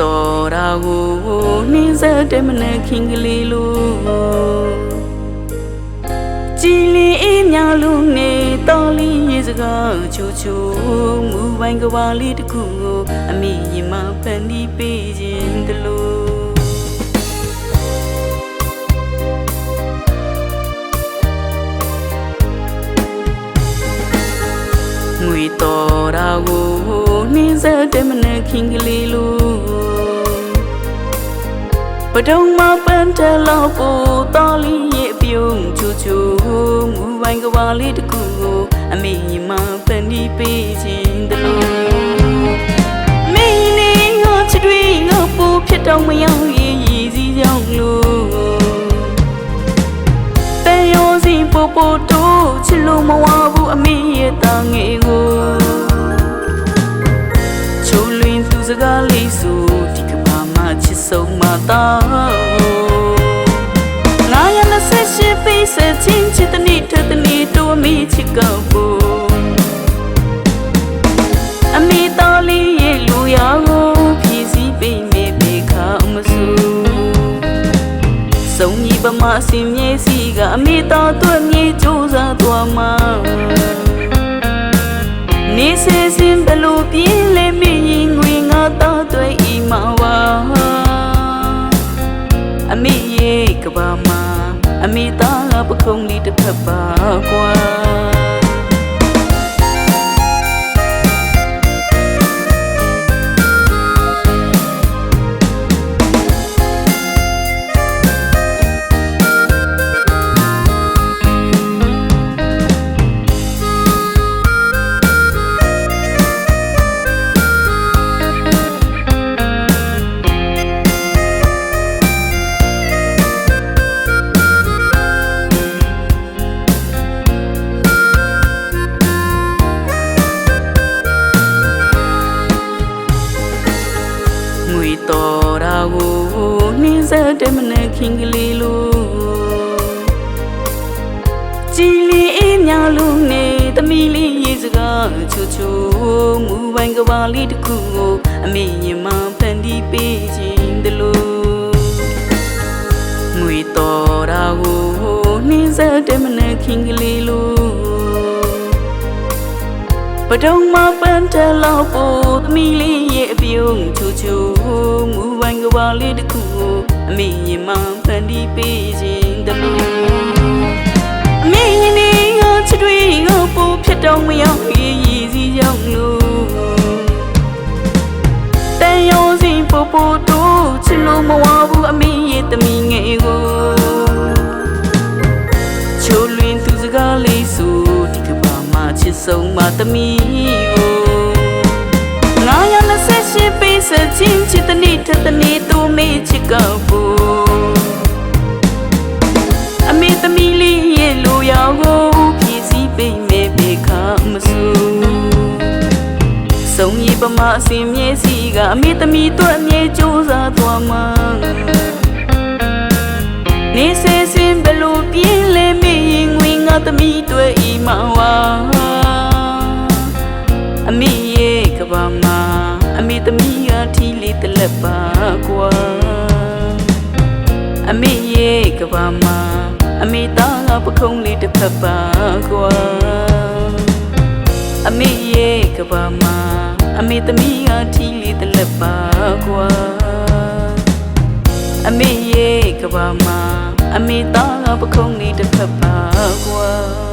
တော်ရာကိုနှင်းဆက်တဲ့မနဲ့ခင်ကလေးလို့ကြည်လင်အေးမြလို့နေတော်လီရေစကားချူချူမူပိုင်းကဘာလေးတစ်ခုကိုအမိရင်မဖန်တီးပေးခြင်းတလို့ ငွေတော်ရာကိုနှင်းဆက်တဲ့မနဲ့ခင်ကလေးလို့ပဒုံမပန်းတလောက်ကိုတော်လီရဲ့ပြုံးချူချူမူပိုင်းကဘာလေးတစ်ခုကိုအမေညီမပန်ဒီပေးခြင်းတလို့မင်းနေငါချစ်တွေငါပူဖြစ်တော့မရောက်ရည်ရည်စီကြောင့်လို့တဲ့ရောစီပို့ပို့တို့ ချစ်လို့မဝဘူးအမေရဲ့တာငယ်ကိုချိုးလွင်သူစကားလေးဆိုဒီကဘာမှချစ်ဆုံးမသားလာရလက်ဆက်ရှိပေးစချင်းချစ်တဲ့နေ့တဲ့နေ့တို့အမေချစ်ကောက်ဖို့အမေတော်လေးရဲ့လူရကိုဖြည့်စည်းပေးမေပေခါမဆူစုံကြီးပမစင်မြေစီ ကအမိတော်တို့မြေကြိုးစားသွားမှာနေစေစင်ဘလို့ပြင်းလဲမင်းရင်ငွေငါတော်တွေ့ဤမှာဝါအမိရဲ့ကဘာမှာအမိသားပခုံးလေးတစ်ဖက်ပါကွာ တဲ့မနဲ့ခင်ကလေးလို့ကြည်လင်အေးမြလို့နေတမီလေးရေစကားချူချူမူပိုင်းကဘာလေးတစ်ခုကိုအမေရင်မဖန်တီးပေးခြင်းတလို့ငွေတော်ရာကိုနှင်းဆက်တဲ့မနဲ့ခင်ကလေးလို့ပဒုံမပန်းတလောက်ပို့သမီးလေးရဲ့အပြုံးချူချူမူပိုင်းကဘာလေးတစ်ခုကို အမေရင်မဖန်တီးပေးခြင်းတလို့အမေရင်နေငါချစ်တွေကပို့ဖြစ်တော့မရောက်ရည်ရည်စီကြောင့်လို့တန်ရုံးစီပို့ပို့တို့ချစ်လို့မဝဘူးအမေရဲ့သမီးငယ်ကိုချိုးလွင်သူစကားလေးဆိုဒီကဘာမှချစ်ဆုံးမသမီးကိုငါရလက်ဆက်ရှိပေးစချင်းချစ်တဲ့နေ့တဲ့နေ့သူမေးချစ်ကော မအစင်မြေစီကအမေသမီးတို့အမြဲကြိုးစားသွားမှာနေစေစင်ဘလို့ပြင်းလဲမေးရင်ငွေငါသမီးတွေ့ဤမဝါအမေရဲ့ကဘာမှာအမေသမီးကထီလေးတလက်ပါကွာအမေရဲ့ကဘာမှာအမေသားကပခုံးလေးတစ်ဖက်ပါကွာအမေရဲ့ကဘာမှာအ မေသမီးကထီလေးတလက်ပါကွာအမေရဲ့ကဘာမှာအမေသားကပခုံးလေးတစ်ဖက်ပါကွာ